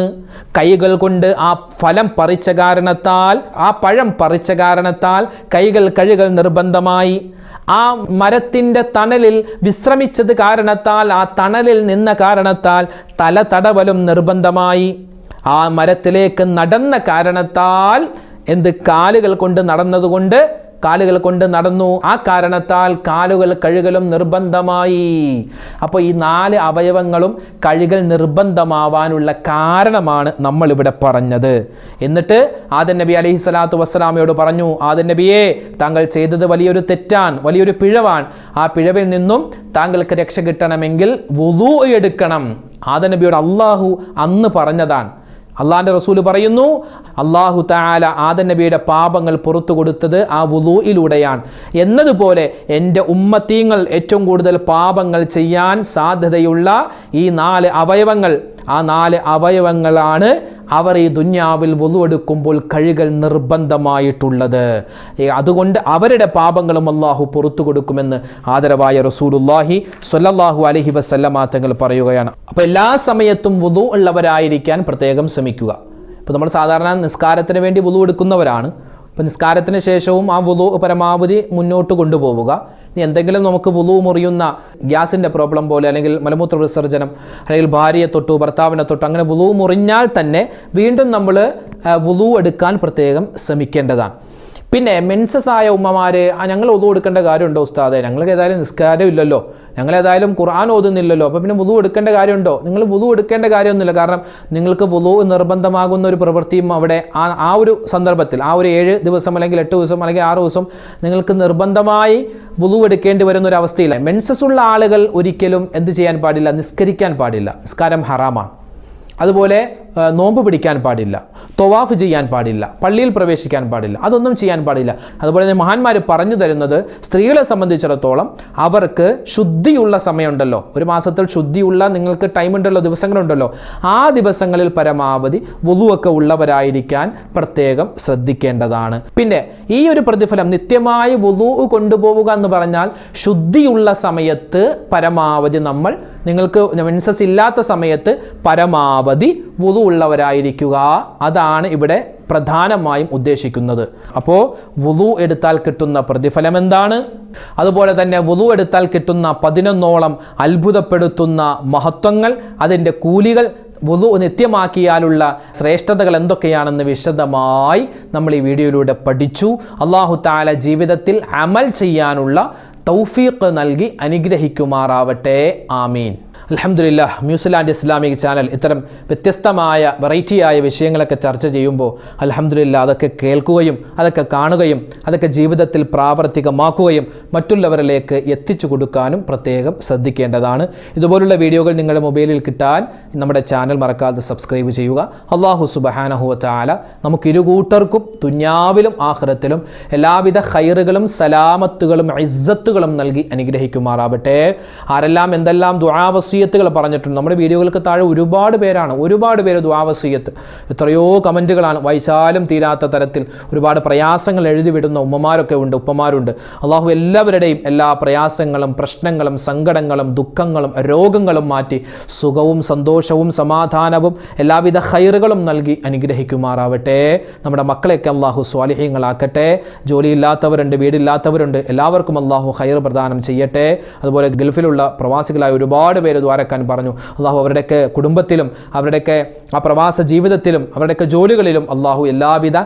കൈകൾ കൊണ്ട് ആ ഫലം പറിച്ച കാരണത്താൽ ആ പഴം പറിച്ച കാരണത്താൽ കൈകൾ കഴുകൽ നിർബന്ധമായി. ആ മരത്തിന്റെ തണലിൽ വിശ്രമിച്ചത് കാരണത്താൽ ആ തണലിൽ നിന്ന കാരണത്താൽ തല തടവലും നിർബന്ധമായി. ആ മരത്തിലേക്ക് നടന്ന കാരണത്താൽ എന്ത് കാലുകൾ കൊണ്ട് നടന്നതുകൊണ്ട് കാലുകൾ കൊണ്ട് നടന്നു. ആ കാരണത്താൽ കാലുകൾ കഴുകലും നിർബന്ധമായി. അപ്പോൾ ഈ നാല് അവയവങ്ങളും കഴുകൽ നിർബന്ധമാവാനുള്ള കാരണമാണ് നമ്മളിവിടെ പറഞ്ഞത്. എന്നിട്ട് ആദൻ നബി അലൈഹി സ്വലാത്തു വസ്സലാമയോട് പറഞ്ഞു ആദൻ നബിയെ താങ്കൾ ചെയ്തത് വലിയൊരു തെറ്റാൻ വലിയൊരു പിഴവാൻ. ആ പിഴവിൽ നിന്നും താങ്കൾക്ക് രക്ഷ കിട്ടണമെങ്കിൽ വുളു എടുക്കണം. ആദൻ നബിയോട് അള്ളാഹു അന്ന് പറഞ്ഞതാണ് അള്ളാഹിന്റെ റസൂൽ പറയുന്നു അള്ളാഹു താല ആദൻ നബിയുടെ പാപങ്ങൾ പുറത്തു കൊടുത്തത് ആ വുലൂയിലൂടെയാണ് എന്നതുപോലെ എന്റെ ഉമ്മത്തീങ്ങൾ ഏറ്റവും കൂടുതൽ പാപങ്ങൾ ചെയ്യാൻ സാധ്യതയുള്ള ഈ നാല് അവയവങ്ങൾ ആ നാല് അവയവങ്ങളാണ് അവർ ഈ ദുന്യാവിൽ വുളു എടുക്കുമ്പോൾ കഴുകൽ നിർബന്ധമായിട്ടുള്ളത്. അതുകൊണ്ട് അവരുടെ പാപങ്ങളും അള്ളാഹു പുറത്തു കൊടുക്കുമെന്ന് ആദരവായ റസൂലുല്ലാഹി സ്വല്ലല്ലാഹു അലൈഹി വസല്ലമ തങ്ങൾ പറയുകയാണ്. അപ്പോൾ എല്ലാ സമയത്തും വുളു ഉള്ളവരായിരിക്കാൻ പ്രത്യേകം ശ്രമിക്കുക ഇപ്പോൾ നമ്മൾ സാധാരണ നിസ്കാരത്തിന് വേണ്ടി വുളു എടുക്കുന്നവരാണ്. അപ്പോൾ നിസ്കാരത്തിന് ശേഷവും ആ വുളു പരമാവധി മുന്നോട്ട് കൊണ്ടുപോവുക. ഇനി എന്തെങ്കിലും നമുക്ക് വുളു മുറിയുന്ന ഗ്യാസിന്റെ പ്രോബ്ലം പോലെ അല്ലെങ്കിൽ മലമൂത്ര വിസർജനം അല്ലെങ്കിൽ ഭാര്യയെ തൊട്ടു ഭർത്താവിനെ തൊട്ടു അങ്ങനെ വുളു മുറിഞ്ഞാൽ തന്നെ വീണ്ടും നമ്മൾ വുളു എടുക്കാൻ പ്രത്യേകം ശ്രമിക്കേണ്ടതാണ്. പിന്നെ മെൻസസ് ആയ ഉമ്മമാര് "ആ, ഞങ്ങൾ ഒതു കൊടുക്കേണ്ട കാര്യമുണ്ടോ ഉസ്താദെ? ഞങ്ങൾക്ക് ഏതായാലും നിസ്കാരം ഇല്ലല്ലോ ഞങ്ങൾ ഏതായാലും ഖുർആൻ ഓതുന്നില്ലല്ലോ. അപ്പോൾ പിന്നെ വുതു എടുക്കേണ്ട കാര്യമുണ്ടോ? നിങ്ങൾ വുതു എടുക്കേണ്ട കാര്യമൊന്നുമില്ല. കാരണം നിങ്ങൾക്ക് വുതു നിർബന്ധമാകുന്ന ഒരു പ്രവൃത്തിയും അവിടെ ആ ആ ഒരു സന്ദർഭത്തിൽ ആ ഒരു ഏഴ് ദിവസം അല്ലെങ്കിൽ എട്ട് ദിവസം അല്ലെങ്കിൽ ആറ് ദിവസം നിങ്ങൾക്ക് നിർബന്ധമായി വുതു എടുക്കേണ്ടി വരുന്ന ഒരു അവസ്ഥയില്ല. മെൻസസ് ഉള്ള ആളുകൾ ഒരിക്കലും എന്ത് ചെയ്യാൻ പാടില്ല? നിസ്കരിക്കാൻ പാടില്ല. നിസ്കാരം ഹറാമാണ്. അതുപോലെ നോമ്പ് പിടിക്കാൻ പാടില്ല തൊവാഫ് ചെയ്യാൻ പാടില്ല പള്ളിയിൽ പ്രവേശിക്കാൻ പാടില്ല അതൊന്നും ചെയ്യാൻ പാടില്ല. അതുപോലെ തന്നെ മഹാന്മാർ പറഞ്ഞു തരുന്നത് സ്ത്രീകളെ സംബന്ധിച്ചിടത്തോളം അവർക്ക് ശുദ്ധിയുള്ള സമയമുണ്ടല്ലോ. ഒരു മാസത്തിൽ ശുദ്ധിയുള്ള നിങ്ങൾക്ക് ടൈം ഉണ്ടല്ലോ ദിവസങ്ങളുണ്ടല്ലോ. ആ ദിവസങ്ങളിൽ പരമാവധി വുതുവൊക്കെ ഉള്ളവരായിരിക്കാൻ പ്രത്യേകം ശ്രദ്ധിക്കേണ്ടതാണ്. പിന്നെ ഈ ഒരു പ്രതിഫലം നിത്യമായി വുതു കൊണ്ടുപോവുക എന്ന് പറഞ്ഞാൽ ശുദ്ധിയുള്ള സമയത്ത് പരമാവധി നമ്മൾ നിങ്ങൾക്ക് മെൻസസ് ഇല്ലാത്ത സമയത്ത് പരമാവധി വുളു ഉള്ളവരായിരിക്കുക. അതാണ് ഇവിടെ പ്രധാനമായും ഉദ്ദേശിക്കുന്നത്. അപ്പോൾ വുളു എടുത്താൽ കിട്ടുന്ന പ്രതിഫലം എന്താണ്? അതുപോലെ തന്നെ വുളു എടുത്താൽ കിട്ടുന്ന പതിനൊന്നോളം അത്ഭുതപ്പെടുത്തുന്ന മഹത്വങ്ങൾ അതിന്റെ കൂലികൾ വുളു നിത്യമാക്കിയാലുള്ള ശ്രേഷ്ഠതകൾ എന്തൊക്കെയാണെന്ന് വിശദമായി നമ്മൾ ഈ വീഡിയോയിലൂടെ പഠിച്ചു. അള്ളാഹു താല ജീവിതത്തിൽ അമൽ ചെയ്യാനുള്ള തൗഫീഖ് നൽകി അനുഗ്രഹിക്കുമാറാവട്ടെ. ആമീൻ. അലഹമില്ല ന്യൂസിലാൻഡ് ഇസ്ലാമിക് ചാനൽ ഇത്തരം വ്യത്യസ്തമായ വെറൈറ്റിയായ വിഷയങ്ങളൊക്കെ ചർച്ച ചെയ്യുമ്പോൾ അലഹമില്ല അതൊക്കെ കേൾക്കുകയും അതൊക്കെ കാണുകയും അതൊക്കെ ജീവിതത്തിൽ പ്രാവർത്തികമാക്കുകയും മറ്റുള്ളവരിലേക്ക് എത്തിച്ചു കൊടുക്കാനും പ്രത്യേകം ശ്രദ്ധിക്കേണ്ടതാണ്. ഇതുപോലുള്ള വീഡിയോകൾ നിങ്ങളുടെ മൊബൈലിൽ കിട്ടാൻ നമ്മുടെ ചാനൽ മറക്കാതെ സബ്സ്ക്രൈബ് ചെയ്യുക. അള്ളാഹു സുബഹാനഹുവ ചാല നമുക്ക് ഇരുകൂട്ടർക്കും തുഞ്ഞാവിലും ആഹ്റത്തിലും എല്ലാവിധ ഹൈറുകളും സലാമത്തുകളും ഇസ്സത്തുകളും നൽകി അനുഗ്രഹിക്കുമാറാവട്ടെ. ആരെല്ലാം എന്തെല്ലാം ദുആവസീയത്തുകൾ പറഞ്ഞിട്ടുണ്ട്. നമ്മുടെ വീഡിയോകൾക്ക് താഴെ ഒരുപാട് പേരാണ് ഒരുപാട് പേര് ദ്വാവസീയത്ത് എത്രയോ കമന്റുകളാണ്. വായിച്ചാലും തീരാത്ത തരത്തിൽ ഒരുപാട് പ്രയാസങ്ങൾ എഴുതി വിടുന്ന ഉമ്മമാരൊക്കെ ഉണ്ട് ഉപ്പമാരുണ്ട്. അള്ളാഹു എല്ലാവരുടെയും എല്ലാ പ്രയാസങ്ങളും പ്രശ്നങ്ങളും സങ്കടങ്ങളും ദുഃഖങ്ങളും രോഗങ്ങളും മാറ്റി സുഖവും സന്തോഷവും സമാധാനവും എല്ലാവിധ ഹൈറുകളും നൽകി അനുഗ്രഹിക്കുമാറാവട്ടെ. നമ്മുടെ മക്കളെയൊക്കെ അള്ളാഹു സ്വാലിഹ്യങ്ങളാക്കട്ടെ ജോലിയില്ലാത്തവരുണ്ട് വീടില്ലാത്തവരുണ്ട്. എല്ലാവർക്കും അള്ളാഹു ഹൈർ പ്രദാനം ചെയ്യട്ടെ. അതുപോലെ ഗൾഫിലുള്ള പ്രവാസികളായ ഒരുപാട് പേര് ദ്വാരക്കാൻ പറഞ്ഞു. അള്ളാഹു അവരുടെയൊക്കെ കുടുംബത്തിലും അവരുടെയൊക്കെ ആ പ്രവാസ ജീവിതത്തിലും അവരുടെയൊക്കെ ജോലികളിലും അള്ളാഹു എല്ലാവിധ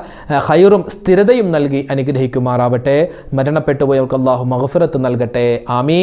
ഹൈറും സ്ഥിരതയും നൽകി അനുഗ്രഹിക്കുമാറാവട്ടെ. മരണപ്പെട്ടു പോയവർക്ക് അള്ളാഹു മഹഫിറത്ത് നൽകട്ടെ. ആമീൻ.